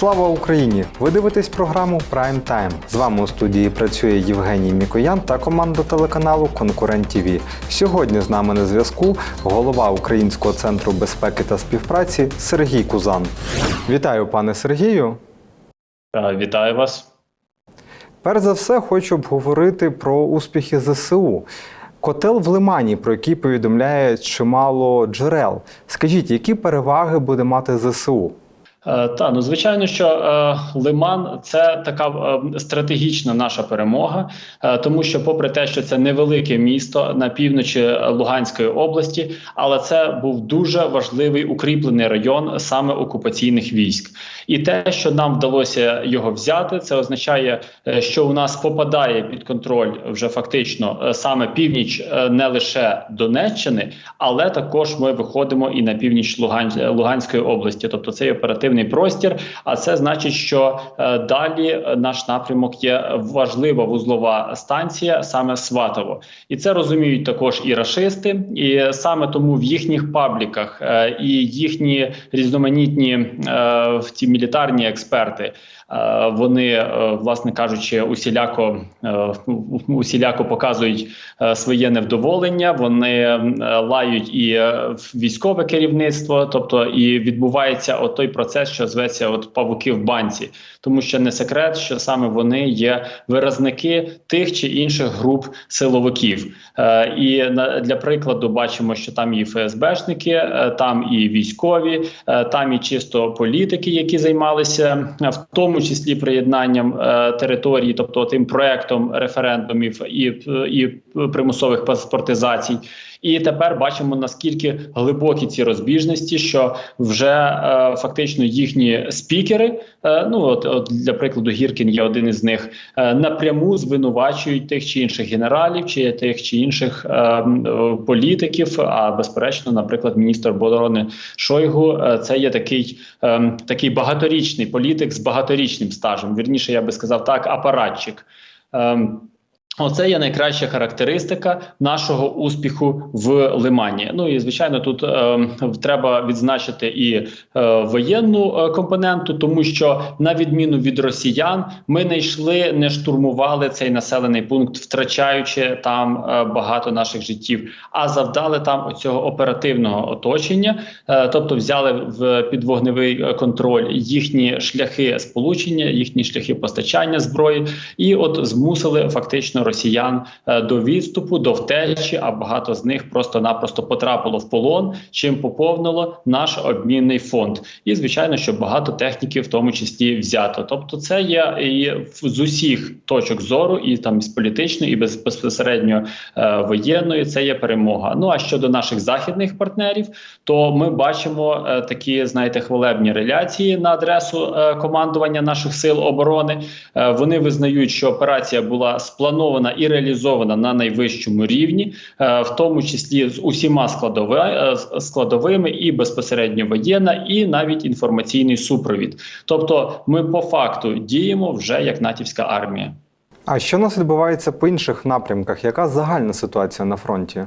Слава Україні! Ви дивитесь програму Prime Time. З вами у студії працює Євгеній Мікоян та команда телеканалу Конкурент ТВ. Сьогодні з нами на зв'язку голова Українського центру безпеки та співпраці Сергій Кузан. Вітаю, пане Сергію. Е, Вітаю вас. Перш за все, хочу обговорити про успіхи ЗСУ. Котел в Лимані, про який повідомляє чимало джерел. Скажіть, які переваги буде мати ЗСУ? Е, Та ну звичайно, що е, Лиман це така е, стратегічна наша перемога, е, тому що, попри те, що це невелике місто на півночі Луганської області, але це був дуже важливий укріплений район саме окупаційних військ. І те, що нам вдалося його взяти, це означає, е, що у нас попадає під контроль вже фактично е, саме північ не лише Донеччини, але також ми виходимо і на північ Луган... Луганської області, тобто це є оперативний простір. А це значить, що е, далі е, наш напрямок є важлива вузлова станція, саме Сватово, і це розуміють також і рашисти, і саме тому в їхніх пабліках е, і їхні різноманітні в ті мілітарні експерти. Е, Вони, е, власне кажучи, усіляко е, усіляко показують своє невдоволення. Вони лають і військове керівництво, тобто і відбувається от той процес, що зветься от павуки в банці, тому що не секрет, що саме вони є виразники тих чи інших груп силовиків. І для прикладу бачимо, що там і ФСБшники, там і військові, там і чисто політики, які займалися в тому числі приєднанням е, території, тобто тим проектом референдумів і, і примусових паспортизацій. І тепер бачимо наскільки глибокі ці розбіжності, що вже е, фактично їхні спікери, е, ну от, от для прикладу, Гіркін є один із них, е, напряму звинувачують тих чи інших генералів, чи тих чи інших е, е, політиків. А безперечно, наприклад, міністр оборони Шойгу, е, це є такий, е, такий багаторічний політик з багаторічним стажем. Вірніше, я би сказав так, апаратчик. Ем, Оце є найкраща характеристика нашого успіху в Лимані. Ну і звичайно, тут е, треба відзначити і е, воєнну е, компоненту, тому що на відміну від росіян, ми не йшли, не штурмували цей населений пункт, втрачаючи там е, багато наших життів, а завдали там оцього оперативного оточення, е, тобто взяли в під вогневий е, контроль їхні шляхи сполучення, їхні шляхи постачання зброї, і от змусили фактично росіян е, до відступу, до втечі. А багато з них просто-напросто потрапило в полон, чим поповнило наш обмінний фонд. І звичайно, що багато техніки в тому числі взято. Тобто, це є і з усіх точок зору, і там з політичної, і без- безпосередньо е, воєнної. Це є перемога. Ну а щодо наших західних партнерів, то ми бачимо е, такі, знаєте, хвалебні реляції на адресу е, командування наших сил оборони. Е, вони визнають, що операція була спланована і реалізована на найвищому рівні, е, в тому числі з усіма складови, е, складовими, і безпосередньо воєнна, і навіть інформаційний супровід. Тобто, ми по факту діємо вже як натівська армія. А що у нас відбувається по інших напрямках? Яка загальна ситуація на фронті?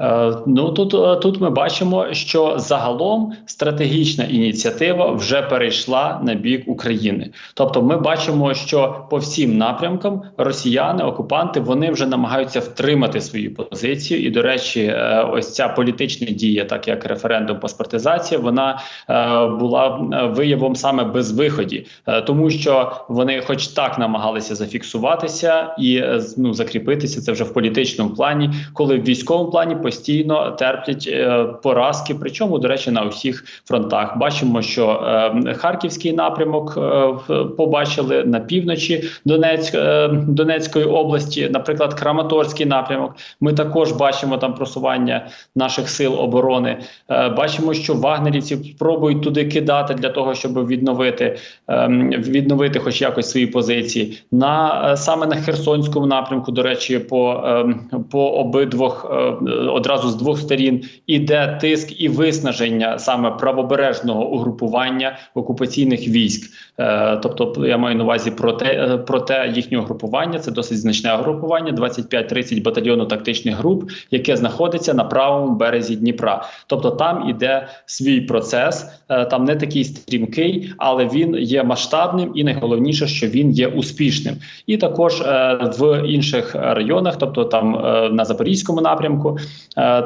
Е, Ну тут, е, тут ми бачимо, що загалом стратегічна ініціатива вже перейшла на бік України. Тобто, ми бачимо, що по всім напрямкам росіяни, окупанти, вони вже намагаються втримати свою позицію. І, до речі, е, ось ця політична дія, так як референдум паспортизація, вона була виявом саме безвиході, е, тому що вони, хоч так, намагалися зафіксуватися і ну, закріпитися це вже в політичному плані, коли в військовому плані постійно терплять е, поразки. Причому, до речі, на усіх фронтах бачимо, що е, харківський напрямок е, побачили на півночі Донецьк, Донецької області, наприклад, Краматорський напрямок. Ми також бачимо там просування наших сил оборони. Бачимо, що вагнерівці спробують туди кидати для того, щоб відновити ем, відновити, хоч якось свої позиції. На саме на Херсонському напрямку, до речі, по, ем, по обидвох одразу з двох сторін іде тиск і виснаження саме правобережного угрупування окупаційних військ. Е, тобто, я маю на увазі про те, е, про те їхнє угрупування. Це досить значне угрупування, 25-30 батальйону тактичних груп, яке знаходиться на правому березі Дніпра. Тобто там іде свій процес, е, там не такий стрімкий, але він є масштабним і найголовніше, що він є успішним. І також в інших районах, тобто там на запорізькому напрямку,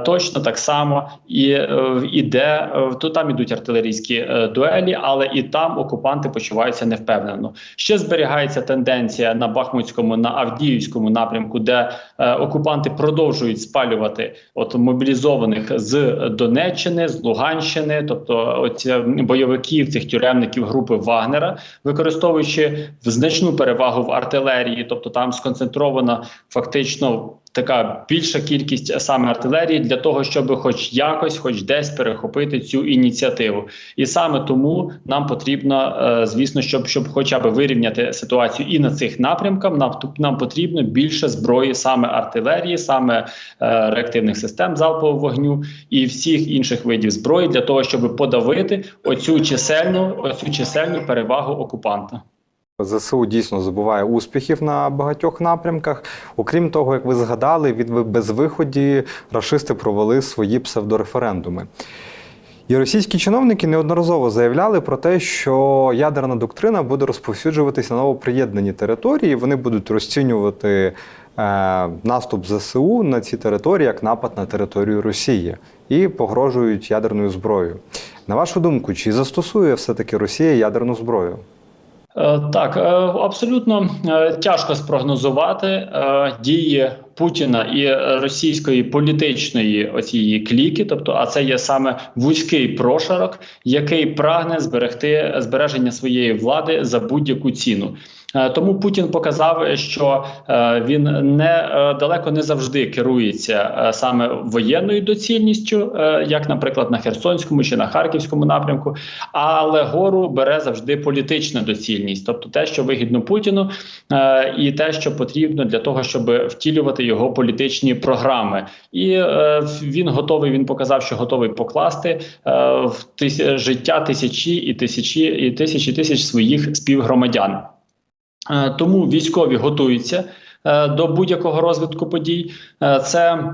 точно так само і е, іде е, то там ідуть артилерійські е, дуелі, але і там окупанти почуваються невпевнено. Ще зберігається тенденція на Бахмутському, на Авдіївському напрямку, де е, окупанти продовжують спалювати от мобілізованих з Донеччини, з Луганщини, тобто оці бойовиків цих тюремників групи Вагнера, використовуючи значну перевагу в артилерії, тобто там сконцентрована фактично. Така більша кількість саме артилерії для того, щоб хоч якось, хоч десь перехопити цю ініціативу, і саме тому нам потрібно, е, звісно, щоб щоб хоча б вирівняти ситуацію і на цих напрямках, нам нам потрібно більше зброї, саме артилерії, саме е, реактивних систем залпового вогню і всіх інших видів зброї для того, щоб подавити оцю чисельну, оцю чисельну перевагу окупанта. ЗСУ дійсно здобуває успіхів на багатьох напрямках. Окрім того, як ви згадали, від безвиході рашисти провели свої псевдореферендуми. І російські чиновники неодноразово заявляли про те, що ядерна доктрина буде розповсюджуватися на новоприєднані території. Вони будуть розцінювати е, наступ ЗСУ на ці території як напад на територію Росії і погрожують ядерною зброєю. На вашу думку, чи застосує все-таки Росія ядерну зброю? Е, Так, е, абсолютно е, тяжко спрогнозувати дії Путіна і російської політичної оцієї кліки, тобто, а це є саме вузький прошарок, який прагне зберегти збереження своєї влади за будь-яку ціну. Е, Тому Путін показав, що е, він не е, далеко не завжди керується е, саме воєнною доцільністю, е, як, наприклад, на Херсонському чи на Харківському напрямку, але гору бере завжди політична доцільність, тобто те, що вигідно Путіну, е, і те, що потрібно для того, щоб втілювати його політичні програми. І е, він готовий. Він показав, що готовий покласти е, в життя тисячі і тисячі і тисячі тисяч своїх співгромадян. Е, Тому військові готуються е, до будь-якого розвитку подій. Е, Це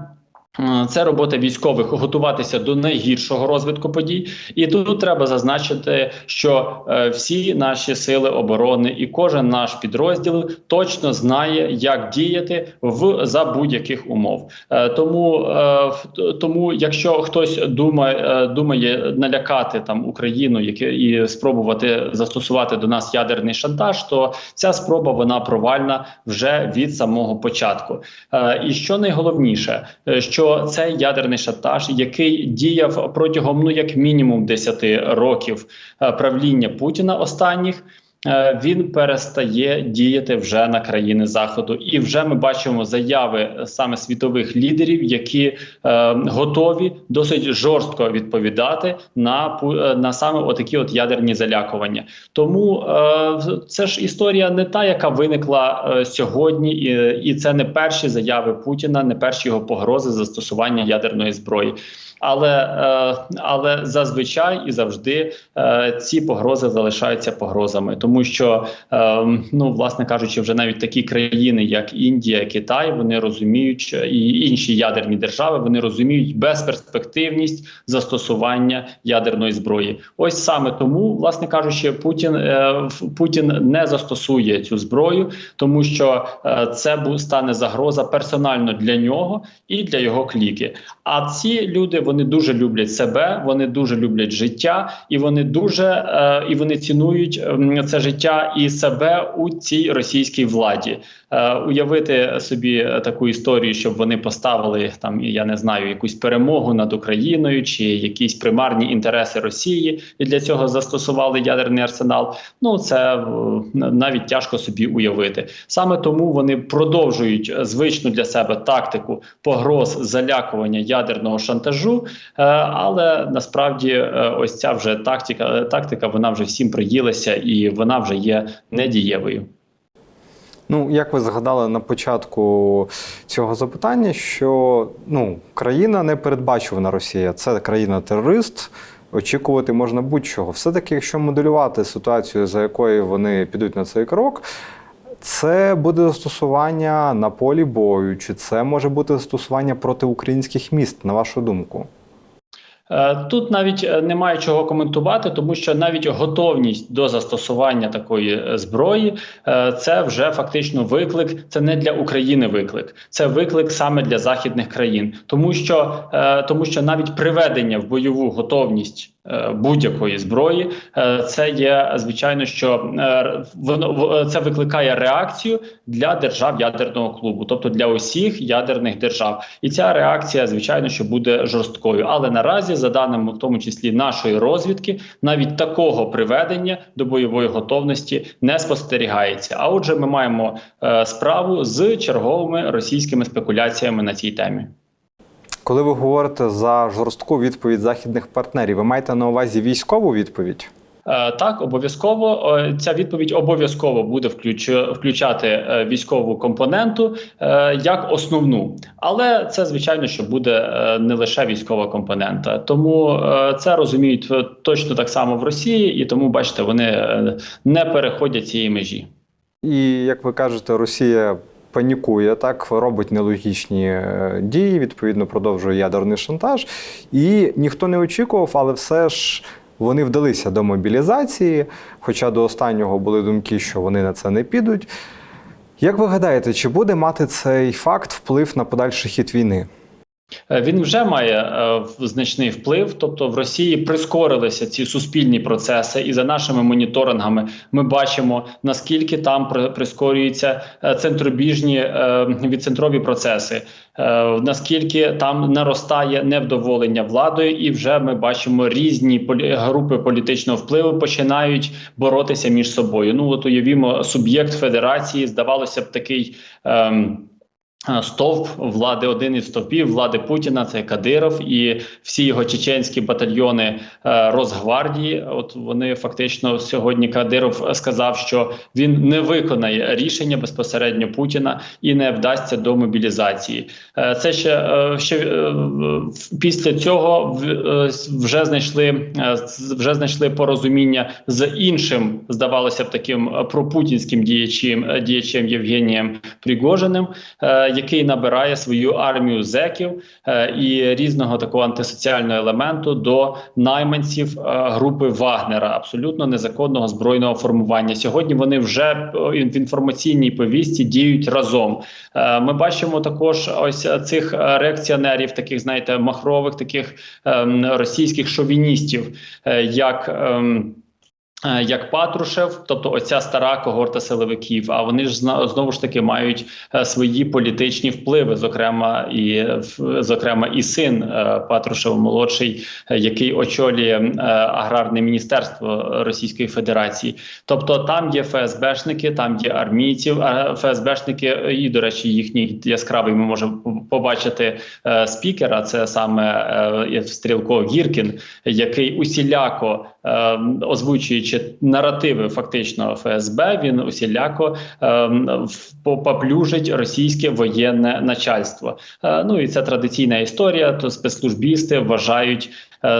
це робота військових готуватися до найгіршого розвитку подій, і тут треба зазначити, що е, всі наші сили оборони і кожен наш підрозділ точно знає, як діяти в за будь-яких умов. Е, тому, е, тому, якщо хтось думає, е, думає налякати там Україну, і спробувати застосувати до нас ядерний шантаж, то ця спроба вона провальна вже від самого початку. Е, І що найголовніше, е, що цей ядерний шантаж, який діяв протягом ну як мінімум 10 років е, правління Путіна останніх. Е, Він перестає діяти вже на країни заходу, і вже ми бачимо заяви саме світових лідерів, які е, готові досить жорстко відповідати на е, на саме отакі от ядерні залякування. Тому е, це ж історія не та, яка виникла е, сьогодні, і, і це не перші заяви Путіна, не перші його погрози застосування ядерної зброї. Але, е, але зазвичай і завжди е, ці погрози залишаються погрозами, тому що е, ну, власне кажучи, вже навіть такі країни, як Індія, Китай, вони розуміють і інші ядерні держави, вони розуміють безперспективність застосування ядерної зброї. Ось саме тому, власне кажучи, Путін Путін не застосує цю зброю, тому що це стане загроза персонально для нього і для його кліки. А ці люди вони дуже люблять себе, вони дуже люблять життя, і вони дуже е, і вони цінують це життя і себе у цій російській владі. Е, уявити собі таку історію, щоб вони поставили там, я не знаю, якусь перемогу над Україною чи якісь примарні інтереси Росії, і для цього застосували ядерний арсенал. Ну це е, навіть тяжко собі уявити. Саме тому вони продовжують звичну для себе тактику погроз залякування ядерного шантажу. Е, але насправді е, ось ця вже тактика, тактика вона вже всім приїлася і вона вже є недієвою. Ну, як ви згадали на початку цього запитання, що ну, країна не передбачувана Росія, це країна-терорист. Очікувати можна будь-чого. Все-таки, якщо моделювати ситуацію, за якою вони підуть на цей крок, це буде застосування на полі бою, чи це може бути застосування проти українських міст, на вашу думку? Е, Тут навіть е, немає чого коментувати, тому що навіть готовність до застосування такої е, зброї це вже фактично виклик. Це не для України виклик, це виклик саме для західних країн, тому що тому що навіть приведення в бойову готовність. Е, Будь-якої зброї е, це є звичайно, що е, воно це викликає реакцію для держав ядерного клубу, тобто для усіх ядерних держав, і ця реакція, звичайно, що буде жорсткою. Але наразі, за даними в тому числі нашої розвідки, навіть такого приведення до бойової готовності не спостерігається. А отже, ми маємо справу з черговими російськими спекуляціями на цій темі. Коли ви говорите за жорстку відповідь західних партнерів, ви маєте на увазі військову відповідь? Е, Так, обов'язково е, ця відповідь обов'язково буде включ- включати е, військову компоненту як основну, але це звичайно, що буде не лише військова компонента. Тому це розуміють точно так само в Росії, і тому бачите, вони не переходять цієї межі. І як ви кажете, Росія панікує, так робить нелогічні е, дії, відповідно продовжує ядерний шантаж. І ніхто не очікував, але все ж вони вдалися до мобілізації. Хоча до останнього були думки, що вони на це не підуть. Як ви гадаєте, чи буде мати цей факт вплив на подальший хід війни? Е, Він вже має е, значний вплив, тобто в Росії прискорилися ці суспільні процеси, і за нашими моніторингами ми бачимо наскільки там при- прискорюються е, центробіжні е, відцентрові процеси, е, наскільки там наростає невдоволення владою, і вже ми бачимо різні полі- групи політичного впливу починають боротися між собою. Ну от уявімо, суб'єкт федерації здавалося б такий. Е, Стовп влади, один із стовпів влади Путіна, це Кадиров, і всі його чеченські батальйони е, Росгвардії. От вони фактично сьогодні Кадиров сказав, що він не виконає рішення безпосередньо Путіна і не вдасться до мобілізації. Е, Це ще, е, ще після цього вже знайшли вже знайшли порозуміння з іншим, здавалося б, таким пропутінським діячем діячем Євгенієм Пригожиним. Який набирає свою армію зеків е, і різного такого антисоціального елементу до найманців е, групи Вагнера, абсолютно незаконного збройного формування. Сьогодні вони вже е, в інформаційній повісті діють разом. Ми бачимо також ось цих реакціонерів, таких знаєте, махрових, таких ем, російських шовіністів, як. Е, Як Патрушев, тобто оця стара когорта силовиків, а вони ж знову ж таки мають е, свої політичні впливи, зокрема і зокрема і син е, Патрушев молодший, який очолює аграрне міністерство Російської Федерації. Тобто там є ФСБшники, там є армійці, ФСБшники, і до речі, їхній яскравий ми можемо побачити спікера. Це саме Стрілко Гіркін, який усіляко е, озвучуючи наративи фактично ФСБ, він усіляко е, в- попаплюжить російське воєнне начальство. Е, ну і це традиційна історія. То спецслужбісти вважають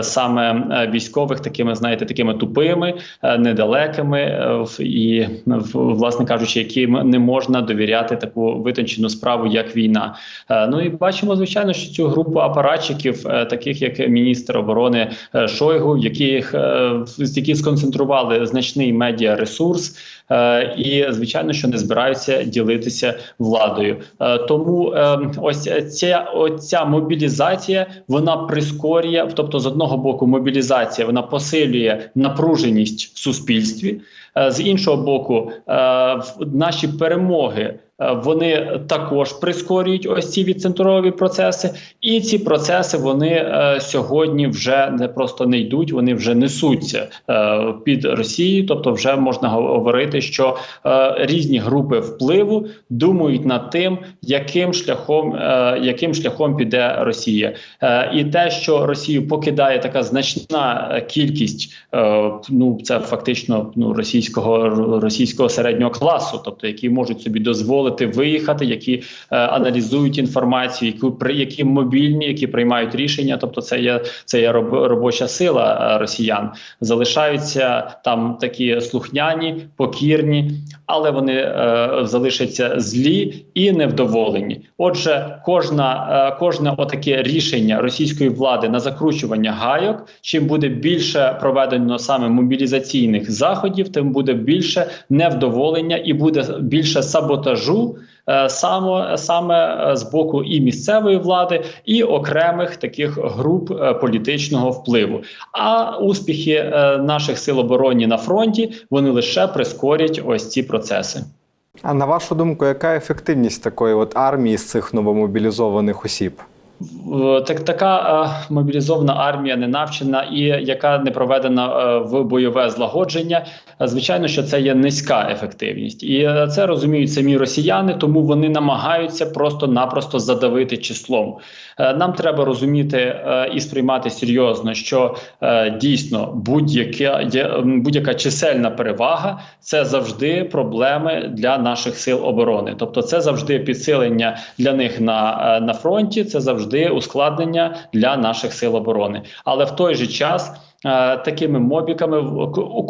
саме е, військових такими, знаєте, такими тупими, е, недалекими е, і власне кажучи, яким не можна довіряти таку витончену справу, як війна. Е, Ну і бачимо, звичайно, що цю групу апаратчиків, е, таких як міністр оборони е, Шойгу, яких е, які сконцентрували значний медіаресурс, е, і звичайно, що не збираються ділитися владою. Е, Тому е, ось ця оця мобілізація вона прискорює, тобто з одного боку, мобілізація вона посилює напруженість в суспільстві. Е, З іншого боку, е, наші перемоги е, вони також прискорюють ось ці відцентрові процеси, і ці процеси вони сьогодні вже не просто не йдуть, вони вже несуться під Росією. Тобто, вже можна говорити, що різні групи впливу думають над тим, яким шляхом, яким шляхом піде Росія, і те, що Росію покидає така значна кількість, ну це фактично ну російські російського російського середнього класу, тобто які можуть собі дозволити виїхати, які е, аналізують інформацію, які які мобільні, які приймають рішення. Тобто, це є це є робоча сила е, росіян. Залишаються там такі слухняні, покірні, але вони е, залишаться злі і невдоволені. Отже, кожна е, кожне отаке рішення російської влади на закручування гайок, чим буде більше проведено саме мобілізаційних заходів, тим буде більше невдоволення і буде більше саботажу. е, Саме саме е, з боку і місцевої влади, і окремих таких груп е, політичного впливу. А успіхи наших сил оборони на фронті вони лише прискорять ось ці процеси. А на вашу думку, яка ефективність такої от армії з цих новомобілізованих осіб? Так, така е, мобілізована армія не навчена і яка не проведена е, в бойове злагодження. Звичайно, що це є низька ефективність, і е, це розуміють самі росіяни, тому вони намагаються просто-напросто задавити числом. Нам треба розуміти і сприймати серйозно, що дійсно будь-яка будь-яка чисельна перевага це завжди проблеми для наших сил оборони. Тобто, це завжди підсилення для них на, на фронті, це завжди ускладнення для наших сил оборони. Але в той же час. е, Такими мобіками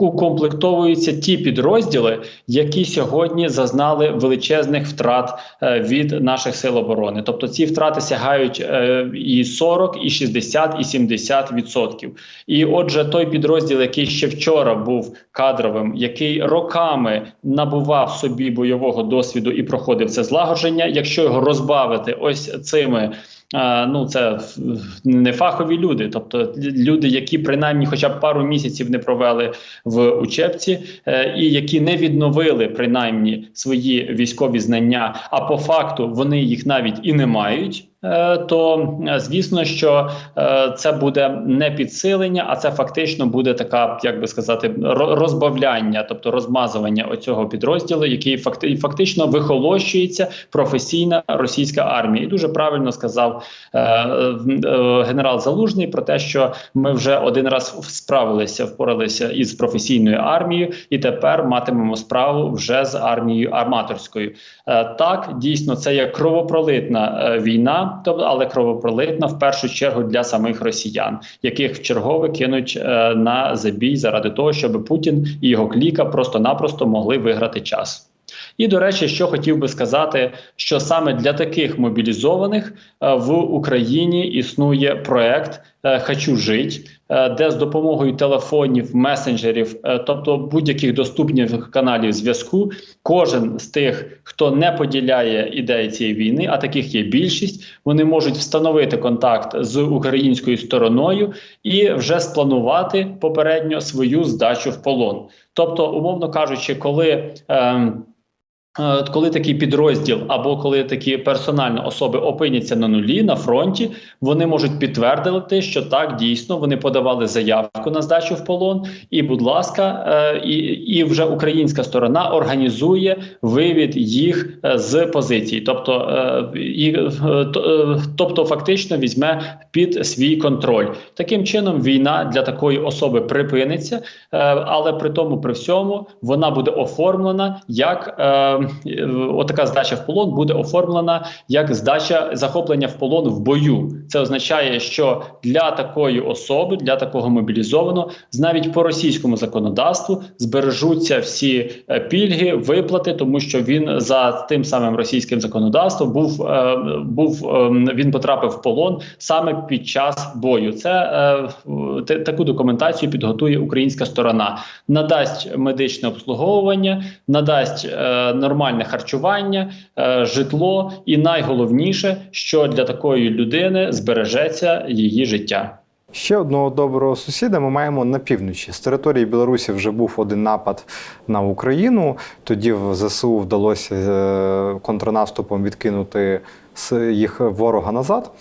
укомплектовуються ті підрозділи, які сьогодні зазнали величезних втрат е, від наших сил оборони. Тобто ці втрати сягають е, і 40, і 60, і 70 відсотків. І отже, той підрозділ, який ще вчора був кадровим, який роками набував собі бойового досвіду і проходив це злагодження, якщо його розбавити ось цими. Ну, це не фахові люди, тобто люди, які принаймні хоча б пару місяців не провели в учебці, е, і які не відновили принаймні свої військові знання, а по факту вони їх навіть і не мають. Е, То е, звісно, що е, це буде не підсилення, а це фактично буде така, як би сказати, ро- розбавляння, тобто розмазування оцього підрозділу, який факти- фактично вихолощується професійна російська армія. І дуже правильно сказав генерал Залужний про те, що ми вже один раз справилися, впоралися із професійною армією, і тепер матимемо справу вже з армією арматорською. Так, дійсно, це є кровопролитна е, тобто, але кровопролитна в першу чергу для самих росіян, яких в чергове кинуть е, на забій заради того, щоб Путін і його кліка просто-напросто могли виграти час. І до речі, що хотів би сказати, що саме для таких мобілізованих е, в Україні існує проект е, Хочу жить, де з допомогою телефонів, месенджерів, е, тобто будь-яких доступних каналів зв'язку, кожен з тих, хто не поділяє ідеї цієї війни, а таких є більшість, вони можуть встановити контакт з українською стороною і вже спланувати попередньо свою здачу в полон. Тобто, умовно кажучи, коли. Е, Коли такий підрозділ або коли такі персонально особи опиняться на нулі на фронті, вони можуть підтвердити, що так дійсно вони подавали заявку на здачу в полон, і, будь ласка, е, і, і вже українська сторона організує вивід їх е, з позицій, тобто, е, і, е, то- е, тобто фактично візьме під свій контроль. Таким чином, війна для такої особи припиниться, е, але при тому, при всьому, вона буде оформлена як е, е, отака здача в полон буде оформлена як здача захоплення в полон в бою. Це означає, що для такої особи, для такого мобілізованого, навіть по російському законодавству збережуться всі е, пільги, виплати, тому що він за тим самим російським законодавством був, е, був е, він потрапив в полон саме під час бою. Це е, таку документацію підготує українська сторона, надасть медичне обслуговування, надасть е, нормальне харчування, е, житло, і найголовніше, що для такої людини збережеться її життя. Ще одного доброго сусіда ми маємо на півночі. З території Білорусі вже був один напад на Україну. Тоді в ЗСУ вдалося е, контрнаступом відкинути їх ворога назад.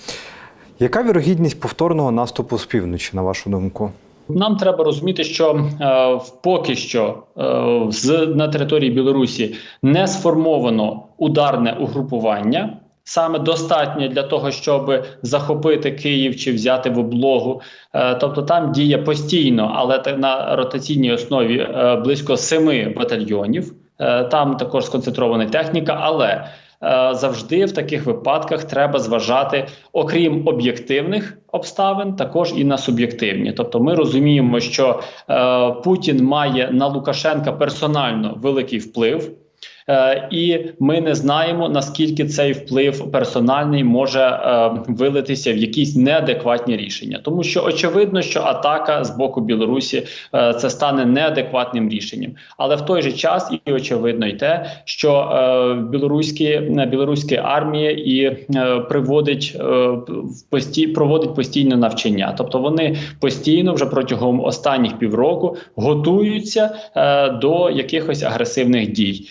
Яка вірогідність повторного наступу з півночі, на вашу думку? Нам треба розуміти, що е, поки що е, з на території Білорусі не сформовано ударне угрупування. Саме достатньо для того, щоб захопити Київ чи взяти в облогу. Е, тобто там діє постійно, але на ротаційній основі е, близько семи батальйонів. Е, Там також сконцентрована техніка, але завжди в таких випадках треба зважати, окрім об'єктивних обставин, також і на суб'єктивні. Тобто, ми розуміємо, що е, Путін має на Лукашенка персонально великий вплив. Е, і ми не знаємо наскільки цей вплив персональний може е, вилитися в якісь неадекватні рішення, тому що очевидно, що атака з боку Білорусі е, це стане неадекватним рішенням, але в той же час і очевидно й те, що білоруські білоруська армія і приводить в пості, проводить постійне навчання, тобто вони постійно вже протягом останніх півроку готуються до якихось агресивних дій.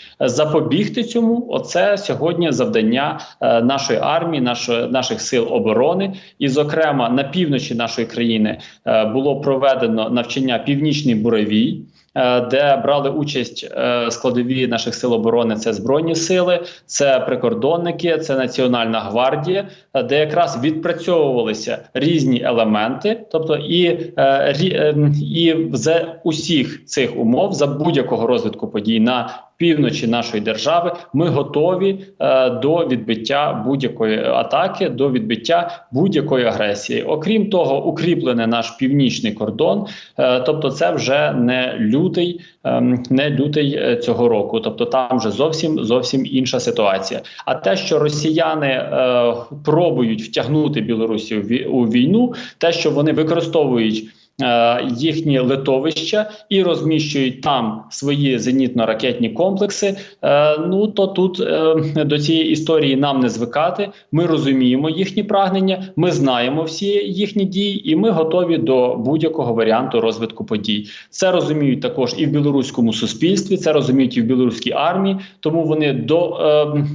Запобігти цьому, оце сьогодні завдання е, нашої армії, нашої наших сил оборони, і, зокрема, на півночі нашої країни е, було проведено навчання Північний буревій. е, Де брали участь складові наших сил оборони, це збройні сили, це прикордонники, це Національна гвардія, де якраз відпрацьовувалися різні елементи, тобто і, е, е, і за усіх цих умов за будь-якого розвитку подій на півночі нашої держави ми готові е, до відбиття будь-якої атаки, до відбиття будь-якої агресії. Окрім того, укріплений наш північний кордон, е, тобто це вже не лютий, ем, не лютий е, цього року. Тобто там вже зовсім зовсім інша ситуація. А те, що росіяни е, пробують втягнути Білорусі у війну, те, що вони використовують. Е, Їхні литовища і розміщують там свої зенітно-ракетні комплекси. Е, ну то тут е, до цієї історії нам не звикати. Ми розуміємо їхні прагнення, ми знаємо всі їхні дії, і ми готові до будь-якого варіанту розвитку подій. Це розуміють також і в білоруському суспільстві, це розуміють і в білоруській армії. Тому вони до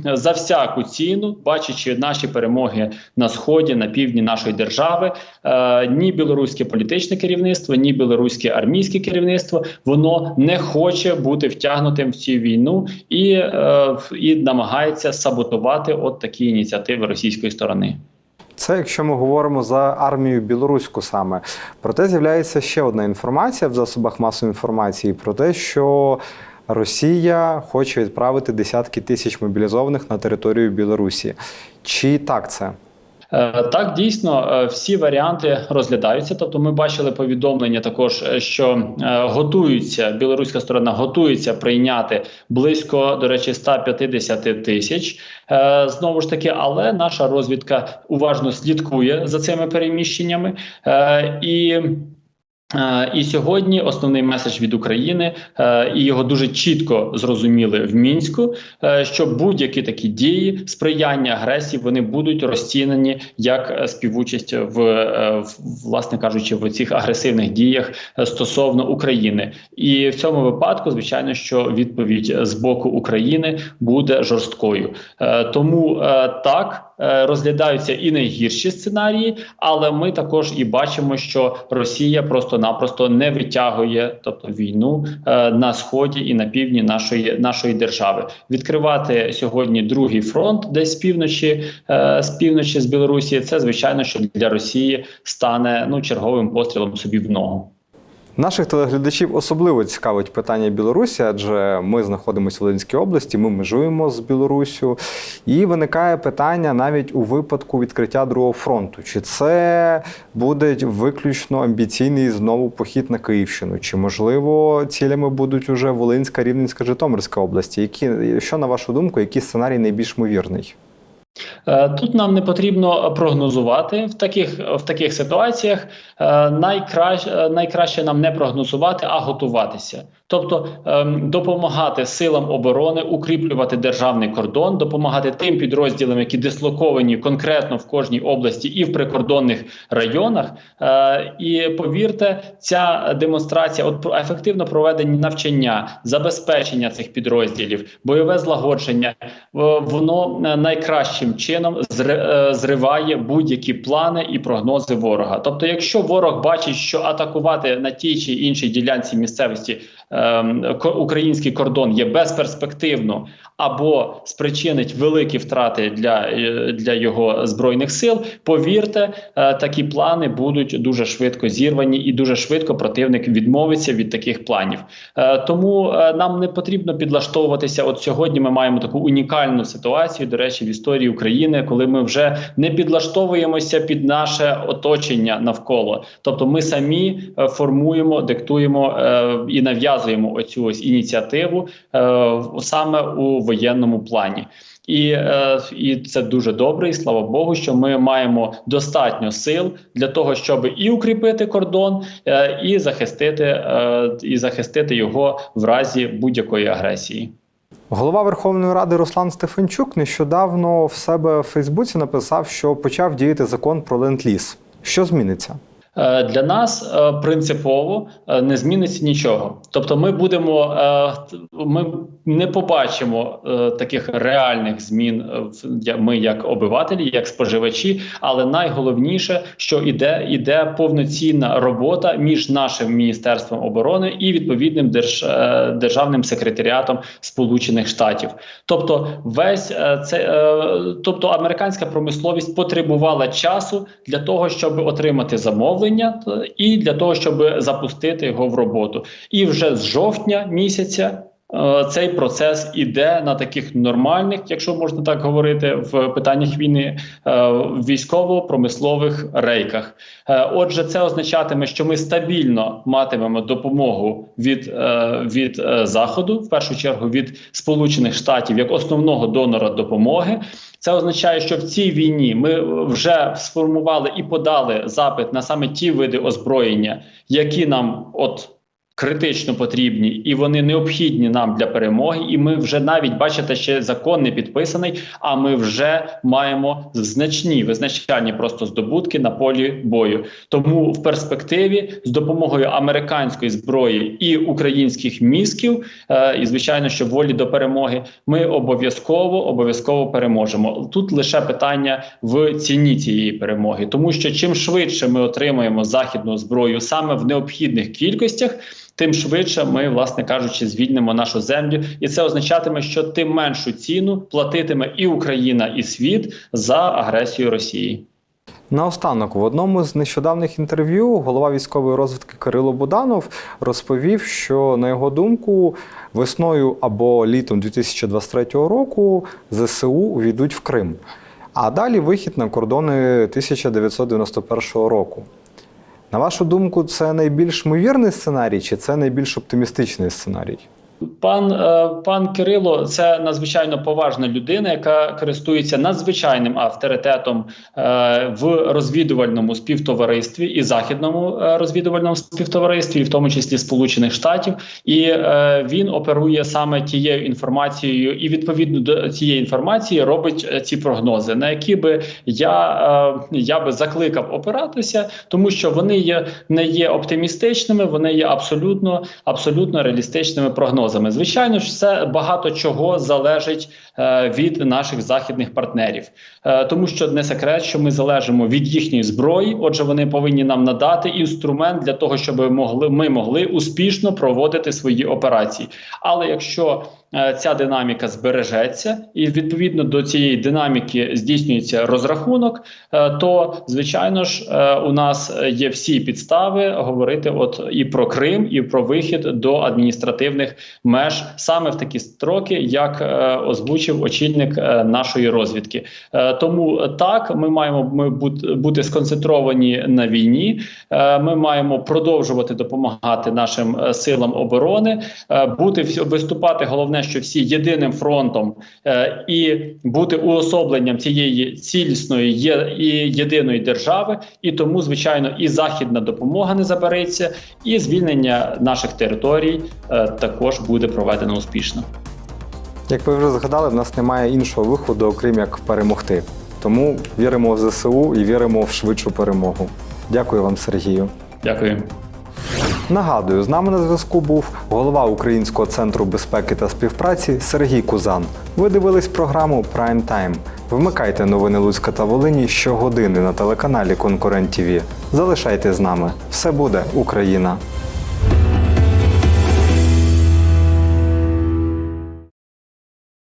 за всяку ціну, бачачи наші перемоги на сході, на півдні нашої держави, ні білоруське політичне керівництво, ні білоруське армійське керівництво воно не хоче бути втягнутим в цю війну і, е, і намагається саботувати от такі ініціативи російської сторони. Це якщо ми говоримо за армію білоруську саме. Проте з'являється ще одна інформація в засобах масової інформації про те, що Росія хоче відправити десятки тисяч мобілізованих на територію Білорусі. Чи так це? Е, Так, дійсно, е, всі варіанти розглядаються. Тобто, ми бачили повідомлення також, е, що готуються білоруська сторона готується прийняти близько, до речі, 150 тисяч. Знову ж таки, але наша розвідка уважно слідкує за цими переміщеннями і. Е, І сьогодні основний меседж від України, е, і його дуже чітко зрозуміли в мінську, е, що будь-які такі дії сприяння агресії вони будуть розцінені як співучасть в, власне кажучи, в цих агресивних діях стосовно України. І в цьому випадку, звичайно, що відповідь з боку України буде жорсткою. Тому так. Е, Розглядаються і найгірші сценарії, але ми також і бачимо, що Росія просто-напросто не витягує, тобто війну е, на сході і на півдні нашої нашої держави. Відкривати сьогодні другий фронт, десь з півночі, е, з півночі з Білорусі. Це звичайно, що для Росії стане ну черговим пострілом собі в ногу. Наших телеглядачів особливо цікавить питання Білорусі, адже ми знаходимося в Волинській області, ми межуємо з Білоруссю. І виникає питання навіть у випадку відкриття другого фронту: чи це буде виключно амбіційний знову похід на Київщину, чи можливо цілями будуть уже Волинська, Рівненська, Житомирська області? Які що на вашу думку, який сценарій найбільш ймовірний? Е, Тут нам не потрібно прогнозувати в таких в таких ситуаціях. е, Найкраще найкраще нам не прогнозувати, а готуватися. Тобто ем, допомагати силам оборони укріплювати державний кордон, допомагати тим підрозділам, які дислоковані конкретно в кожній області і в прикордонних районах. Е, І повірте, ця демонстрація, от ефективно проведені навчання, забезпечення цих підрозділів, бойове злагодження, воно е, найкращим чином е, зриває будь-які плани і прогнози ворога. Тобто, якщо ворог бачить, що атакувати на тій чи іншій ділянці місцевості український кордон є безперспективно або спричинить великі втрати для, е, для його збройних сил. Повірте, е, такі плани будуть дуже швидко зірвані, і дуже швидко противник відмовиться від таких планів. Е, Тому нам не потрібно підлаштовуватися. От сьогодні ми маємо таку унікальну ситуацію, до речі, в історії України, коли ми вже не підлаштовуємося під наше оточення навколо. Тобто, ми самі формуємо, диктуємо і нав'язуємо оцю ось ініціативу е, саме у воєнному плані. І, е, і це дуже добре, і слава Богу, що ми маємо достатньо сил для того, щоб і укріпити кордон, е, і захистити, е, і захистити його в разі будь-якої агресії. Голова Верховної Ради Руслан Стефанчук нещодавно в себе в Фейсбуці написав, що почав діяти закон про ленд-ліз. Що зміниться? Е, Для нас е, принципово е, не зміниться нічого. Тобто, ми будемо ми не побачимо таких реальних змін. Ми як обивателі, як споживачі. Але найголовніше, що іде іде повноцінна робота між нашим міністерством оборони і відповідним держ, державним секретаріатом Сполучених Штатів. Тобто, весь це тобто американська промисловість потребувала часу для того, щоб отримати замовлення, т- і для того, щоб запустити його в роботу. І вже з жовтня місяця. Е, Цей процес іде на таких нормальних, якщо можна так говорити, в питаннях війни е, військово-промислових рейках. Е, Отже, це означатиме, що ми стабільно матимемо допомогу від, від заходу, в першу чергу від Сполучених Штатів як основного донора допомоги. Це означає, що в цій війні ми вже сформували і подали запит на саме ті види озброєння, які нам от. Критично потрібні і вони необхідні нам для перемоги. І ми вже навіть бачите, ще закон не підписаний. А ми вже маємо значні визначальні просто здобутки на полі бою. Тому в перспективі з допомогою американської зброї і українських мізків, е, і звичайно, що волі до перемоги, ми обов'язково обов'язково переможемо. Тут лише питання в ціні цієї перемоги, тому що чим швидше ми отримаємо західну зброю саме в необхідних кількостях. Тим швидше ми, власне кажучи, звільнимо нашу землю, і це означатиме, що тим меншу ціну платитиме і Україна, і світ за агресію Росії. Наостанок, в одному з нещодавних інтерв'ю голова військової розвідки Кирило Буданов розповів, що на його думку весною або літом 2023 року ЗСУ увійдуть в Крим, а далі вихід на кордони 1991 року. На вашу думку, це найбільш ймовірний сценарій, чи це найбільш оптимістичний сценарій? Пан е, пан Кирило це надзвичайно поважна людина, яка користується надзвичайним авторитетом е, в розвідувальному співтоваристві і західному е, розвідувальному співтоваристві, в тому числі Сполучених Штатів, і він оперує саме тією інформацією, і відповідно до цієї інформації робить ці прогнози, на які би я, я би закликав опиратися, тому що вони є не є оптимістичними, вони є абсолютно абсолютно реалістичними прогнозами. Звичайно ж, це багато чого залежить е, від наших західних партнерів, е, тому що не секрет, що ми залежимо від їхньої зброї. Отже, вони повинні нам надати інструмент для того, щоб могли ми могли успішно проводити свої операції. Але якщо ця динаміка збережеться, і відповідно до цієї динаміки здійснюється розрахунок, е, то звичайно ж е, у нас є всі підстави говорити от і про Крим, і про вихід до адміністративних меж саме в такі строки, як е, озвучив очільник е, нашої розвідки. Е, тому так ми маємо бути, сконцентровані на війні. Е, ми маємо продовжувати допомагати нашим е, силам оборони, е, бути виступати головне, що всі єдиним фронтом е, і бути уособленням цієї цілісної є і єдиної держави. І тому, звичайно, і західна допомога не забереться, і звільнення наших територій е, також буде проведено успішно. Як ви вже згадали, в нас немає іншого виходу, окрім як перемогти. Тому віримо в ЗСУ і віримо в швидшу перемогу. Дякую вам, Сергію. Дякую. Нагадую, з нами на зв'язку був голова Українського центру безпеки та співпраці Сергій Кузан. Ви дивились програму Прайм Тайм. Вмикайте новини Луцька та Волині щогодини на телеканалі Конкурент ТВ. Залишайте з нами. Все буде Україна!